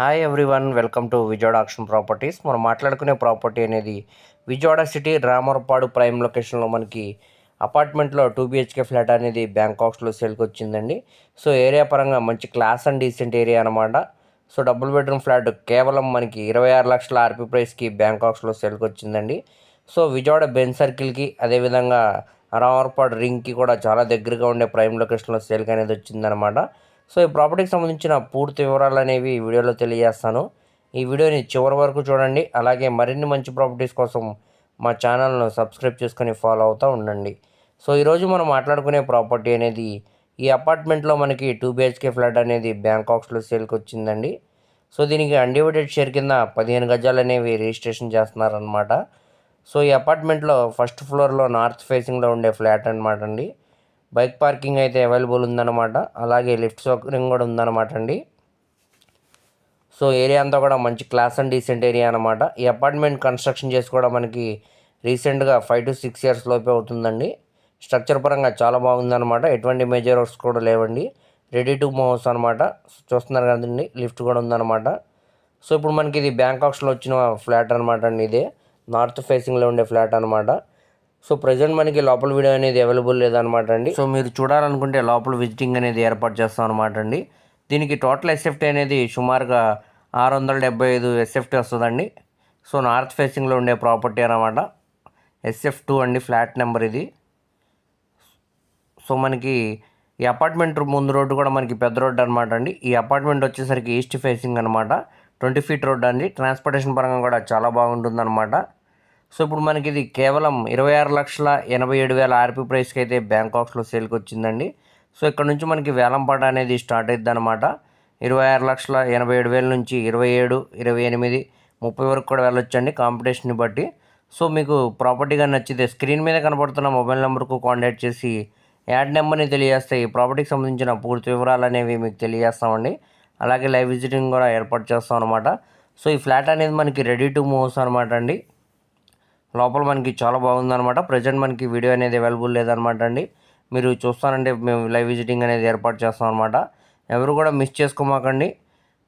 Hi everyone welcome to Vijayawada auction properties మనం మాట్లాడుకునే property అనేది విజయవాడ సిటీ రామరపాడు ప్రైమ్ లొకేషన్లో మనకి అపార్ట్మెంట్లో టూ బిహెచ్కే ఫ్లాట్ అనేది బ్యాంకాక్స్లో సేల్కి వచ్చిందండి. సో ఏరియా పరంగా మంచి క్లాస్ అండ్ డీసెంట్ ఏరియా అనమాట సో డబుల్ బెడ్రూమ్ ఫ్లాట్ కేవలం మనకి ఇరవై ఆరు లక్షల ఆర్పీ ప్రైస్కి బ్యాంకాక్స్లో సేల్కి వచ్చిందండి. సో విజయవాడ బెన్ సర్కిల్కి అదేవిధంగా రామరపాడు రింగ్కి కూడా చాలా దగ్గరగా ఉండే ప్రైమ్ లొకేషన్లో సేల్కి అనేది వచ్చిందనమాట సో ఈ ప్రాపర్టీకి సంబంధించిన పూర్తి వివరాలు అనేవి ఈ వీడియోలో తెలియజేస్తాను. ఈ వీడియోని చివరి వరకు చూడండి. అలాగే మరిన్ని మంచి ప్రాపర్టీస్ కోసం మా ఛానల్ను సబ్స్క్రైబ్ చేసుకొని ఫాలో అవుతూ ఉండండి. సో ఈరోజు మనం మాట్లాడుకునే ప్రాపర్టీ అనేది ఈ అపార్ట్మెంట్లో మనకి టూ బిహెచ్కే ఫ్లాట్ అనేది బ్యాంకాక్స్లో సేల్కి వచ్చిందండి. సో దీనికి అన్డివైడెడ్ షేర్ కింద పదిహేను గజాలు అనేవి రిజిస్ట్రేషన్ చేస్తున్నారనమాట సో ఈ అపార్ట్మెంట్లో ఫస్ట్ ఫ్లోర్లో నార్త్ ఫేసింగ్లో ఉండే ఫ్లాట్ అనమాట అండి. బైక్ పార్కింగ్ అయితే అవైలబుల్ ఉందన్నమాట. అలాగే లిఫ్ట్ సౌకర్యం కూడా ఉందన్నమాట అండి. సో ఏరియా అంతా కూడా మంచి క్లాస్ అండ్ డీసెంట్ ఏరియా అనమాట ఈ అపార్ట్మెంట్ కన్స్ట్రక్షన్ చేసి కూడా మనకి రీసెంట్గా ఫైవ్ టు సిక్స్ ఇయర్స్ లోపే అవుతుందండి. స్ట్రక్చర్ పరంగా చాలా బాగుందన్నమాట. ఎటువంటి మేజర్ వర్క్స్ కూడా లేవండి. రెడీ టు మూవ్ హౌస్ అనమాట చూస్తున్నారు కదండి లిఫ్ట్ కూడా ఉందన్నమాట. సో ఇప్పుడు మనకి ఇది బ్యాంకాక్స్లో వచ్చిన ఫ్లాట్ అనమాట అండి ఇదే. నార్త్ ఫేసింగ్లో ఉండే ఫ్లాట్ అనమాట సో ప్రజెంట్ మనకి లోపల వీడియో అనేది అవైలబుల్ లేదనమాట అండి. సో మీరు చూడాలనుకుంటే లోపల విజిటింగ్ అనేది ఏర్పాటు చేస్తాం అనమాట అండి. దీనికి టోటల్ ఎస్ఎఫ్టీ అనేది సుమారుగా ఆరు వందల డెబ్బై ఐదు ఎస్ఎఫ్టీ వస్తుందండి. సో నార్త్ ఫేసింగ్లో ఉండే ప్రాపర్టీ అనమాట ఎస్ఎఫ్ టూ అండి ఫ్లాట్ నెంబర్ ఇది. సో మనకి ఈ అపార్ట్మెంట్ ముందు రోడ్డు కూడా మనకి పెద్ద రోడ్డు అనమాట అండి. ఈ అపార్ట్మెంట్ వచ్చేసరికి ఈస్ట్ ఫేసింగ్ అనమాట ట్వంటీ ఫీట్ రోడ్ అండి. ట్రాన్స్పోర్టేషన్ పరంగా కూడా చాలా బాగుంటుంది అనమాట సో ఇప్పుడు మనకి ఇది కేవలం ఇరవై ఆరు లక్షల ఎనభై ఏడు వేల ఆర్పీ ప్రైస్కి అయితే బ్యాంకాక్స్లో సేల్కి వచ్చిందండి సో ఇక్కడ నుంచి మనకి వేలంపాట అనేది స్టార్ట్ అవుతుంది అనమాట ఇరవై ఆరు లక్షల ఎనభై ఏడు వేల నుంచి ఇరవై ఏడు ఇరవై ఎనిమిది ముప్పై వరకు కూడా వెళ్ళొచ్చండి కాంపిటీషన్ని బట్టి. సో మీకు ప్రాపర్టీగా నచ్చితే స్క్రీన్ మీద కనబడుతున్న మొబైల్ నెంబర్కు కాంటాక్ట్ చేసి యాడ్ నెంబర్ని తెలియజేస్తే ఈ ప్రాపర్టీకి సంబంధించిన పూర్తి వివరాలు అనేవి మీకు తెలియజేస్తామండి. అలాగే లైవ్ విజిటింగ్ కూడా ఏర్పాటు చేస్తాం అనమాట సో ఈ ఫ్లాట్ అనేది మనకి రెడీ టు మూవ్స్ అనమాట అండి. లోపల మనకి చాలా బాగుందన్నమాట. ప్రజెంట్ మనకి వీడియో అనేది అవైలబుల్ లేదనమాట అండి. మీరు చూస్తానంటే మేము లైవ్ విజిటింగ్ అనేది ఏర్పాటు చేస్తాం అనమాట ఎవరు కూడా మిస్ చేసుకోమాకండి.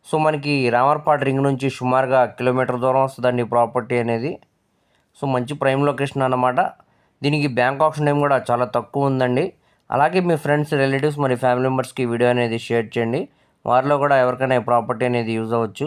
సో మనకి రామర్పాట్ రింగ్ నుంచి సుమారుగా కిలోమీటర్ దూరం వస్తుందండి ప్రాపర్టీ అనేది. సో మంచి ప్రైమ్ లొకేషన్ అనమాట దీనికి బ్యాంక్ ఆప్షన్ టైం కూడా చాలా తక్కువ ఉందండి. అలాగే మీ ఫ్రెండ్స్ రిలేటివ్స్ మరి ఫ్యామిలీ మెంబర్స్కి వీడియో అనేది షేర్ చేయండి. వారిలో కూడా ఎవరికైనా ప్రాపర్టీ అనేది యూజ్ అవ్వచ్చు.